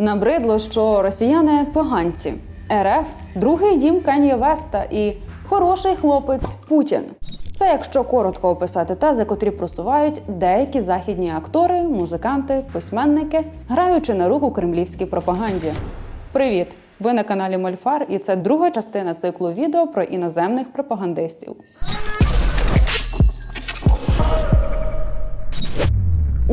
Набридло, що росіяни поганці. РФ другий дім Кан'є Веста і хороший хлопець Путін. Це якщо коротко описати тези, котрі просувають деякі західні актори, музиканти, письменники, граючи на руку кремлівській пропаганді. Привіт! Ви на каналі Мольфар, і це друга частина циклу відео про іноземних пропагандистів.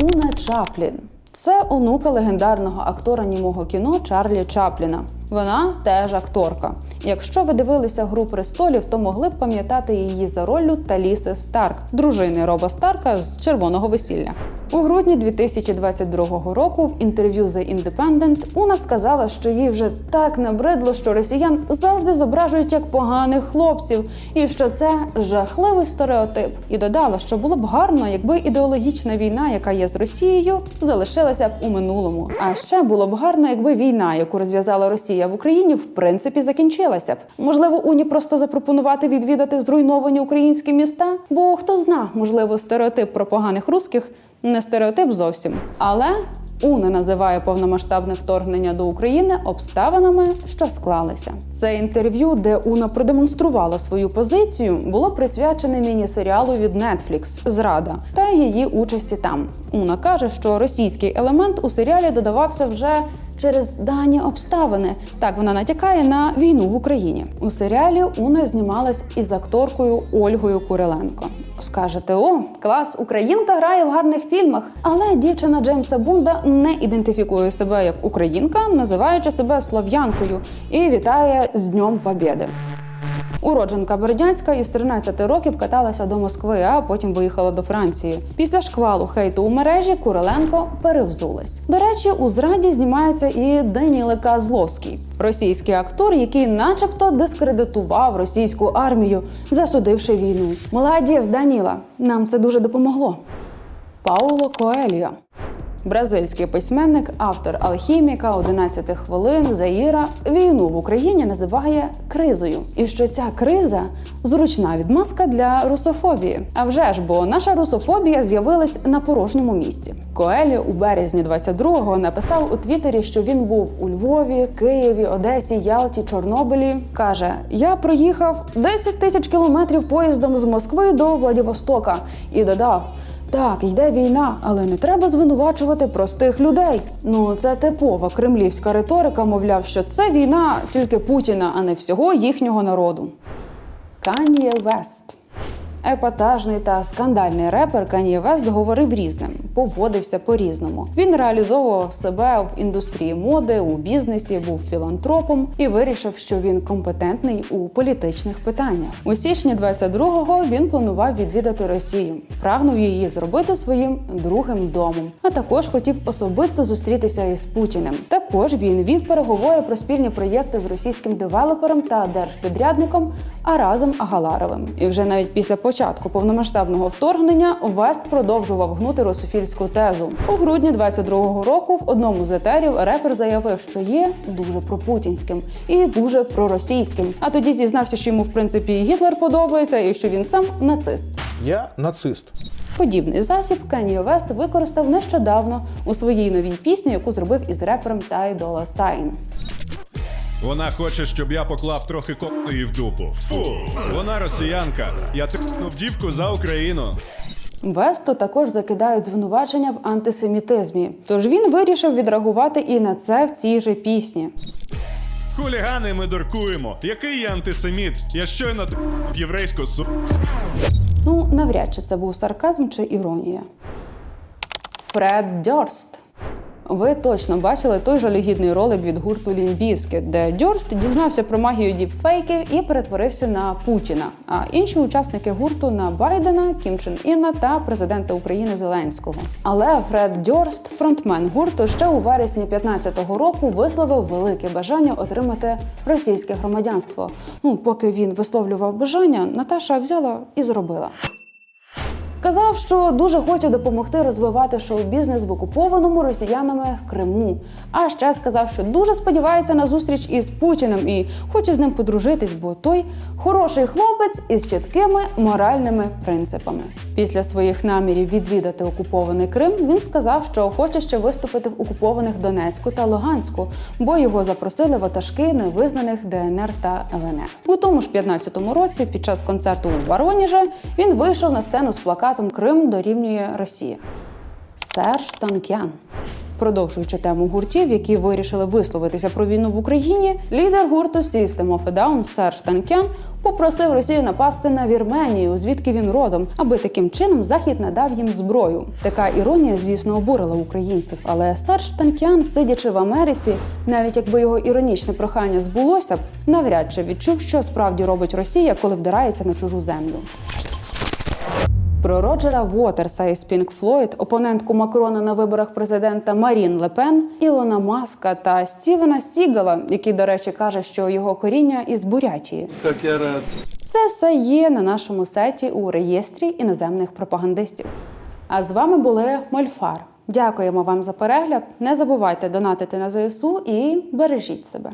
Уна Чаплін. Це онука легендарного актора німого кіно Чарлі Чапліна. Вона теж акторка. Якщо ви дивилися гру престолів, то могли б пам'ятати її за роллю Таліси Старк, дружини Роба Старка з червоного весілля. У грудні 2022 року в інтерв'ю The Independent Уна сказала, що їй вже так набридло, що росіян завжди зображують як поганих хлопців, і що це жахливий стереотип. І додала, що було б гарно, якби ідеологічна війна, яка є з Росією, залишилася б у минулому. А ще було б гарно, якби війна, яку розв'язала Росія в Україні, в принципі закінчилася б. Можливо, Уні просто запропонувати відвідати зруйновані українські міста, бо хто зна, можливо, стереотип про поганих русських не стереотип зовсім. Але Уна називає повномасштабне вторгнення до України обставинами, що склалися. Це інтерв'ю, де Уна продемонструвала свою позицію, було присвячене міні-серіалу від Netflix Зрада та її участі там. Уна каже, що російський елемент у серіалі додавався вже. Через дані обставини так вона натякає на війну в Україні. У серіалі Уна знімалась із акторкою Ольгою Куриленко. Скажете, о, клас, українка грає в гарних фільмах, але дівчина Джеймса Бунда не ідентифікує себе як українка, називаючи себе слов'янкою, і вітає з Днем Побєди. Уродженка Бердянська із 13 років каталася до Москви, а потім виїхала до Франції. Після шквалу хейту у мережі Куриленко перевзулась. До речі, у зраді знімається і Даніле Козловський, російський актор, який, начебто, дискредитував російську армію, засудивши війну. Молодець, Даніла, нам це дуже допомогло. Пауло Коельо. Бразильський письменник, автор алхіміка 11 хвилин Заїра війну в Україні називає кризою, і що ця криза зручна відмазка для русофобії. А вже ж, бо наша русофобія з'явилась на порожньому місці. Коелі у березні 22-го написав у Твіттері, що він був у Львові, Києві, Одесі, Ялті, Чорнобилі. каже: Я проїхав 10 тисяч кілометрів поїздом з Москви до Владивостока і додав. Так, йде війна, але не треба звинувачувати простих людей. Ну це типова кремлівська риторика, мовляв, що це війна тільки Путіна, а не всього їхнього народу. Кан'є Вест. Епатажний та скандальний репер Кан'є Вест говорив різним, поводився по-різному. Він реалізовував себе в індустрії моди, у бізнесі, був філантропом і вирішив, що він компетентний у політичних питаннях. У січні 22-го він планував відвідати Росію, прагнув її зробити своїм другим домом. А також хотів особисто зустрітися із Путіним. Також він вів переговори про спільні проєкти з російським девелопером та держпідрядником Аразом Агаларовим. І вже навіть після початку повномасштабного вторгнення Вест продовжував гнути русофільську тезу. У грудні 22-го року в одному з етерів репер заявив, що є дуже пропутінським і дуже проросійським. А тоді зізнався, що йому в принципі Гітлер подобається, і що він сам нацист. Я нацист. Подібний засіб Кенні Вест використав нещодавно у своїй новій пісні, яку зробив із репером Ty Dolla Sign. Вона хоче, щоб я поклав трохи копної в дупу. Фу, вона росіянка. Я трикнув дівку за Україну. Весту також закидають звинувачення в антисемітизмі. Тож він вирішив відреагувати і на це в цій же пісні. Хулігани ми дуркуємо. Який я антисеміт? Я щойно в єврейську су. Ну, навряд чи це був сарказм чи іронія. Фред Дьорст. Ви точно бачили той жалюгідний ролик від гурту Лімбіски, де Дьорст дізнався про магію діпфейків і перетворився на Путіна. А інші учасники гурту на Байдена, Кім Чен Інна та президента України Зеленського. Але Фред Дьорст, фронтмен гурту, ще у вересні 15-го року висловив велике бажання отримати російське громадянство. Ну, поки він висловлював бажання, Наташа взяла і зробила. Казав, що дуже хоче допомогти розвивати шоу-бізнес в окупованому росіянами Криму. А ще сказав, що дуже сподівається на зустріч із Путіним і хоче з ним подружитись, бо той хороший хлопець із чіткими моральними принципами. Після своїх намірів відвідати окупований Крим він сказав, що хоче ще виступити в окупованих Донецьку та Луганську, бо його запросили ватажки невизнаних ДНР та ЛНР. У тому ж 15-му році, під час концерту у Воронежі, він вийшов на сцену з плакатом Крим дорівнює Росія. Серж Танкян. Продовжуючи тему гуртів, які вирішили висловитися про війну в Україні, лідер гурту System of a Down Серж Танкян попросив Росію напасти на Вірменію, звідки він родом, аби таким чином Захід надав їм зброю. Така іронія, звісно, обурила українців. Але Серж Танкян, сидячи в Америці, навіть якби його іронічне прохання збулося б, навряд чи відчув, що справді робить Росія, коли вдирається на чужу землю. Про Роджера Вотерса із Pink Floyd, опонентку Макрона на виборах президента Марін Лепен, Ілона Маска та Стівена Сігала, який, до речі, каже, що його коріння із Бурятії. Как я рад. Це все є на нашому сайті у реєстрі іноземних пропагандистів. А з вами були Мольфар. Дякуємо вам за перегляд. Не забувайте донатити на ЗСУ і бережіть себе.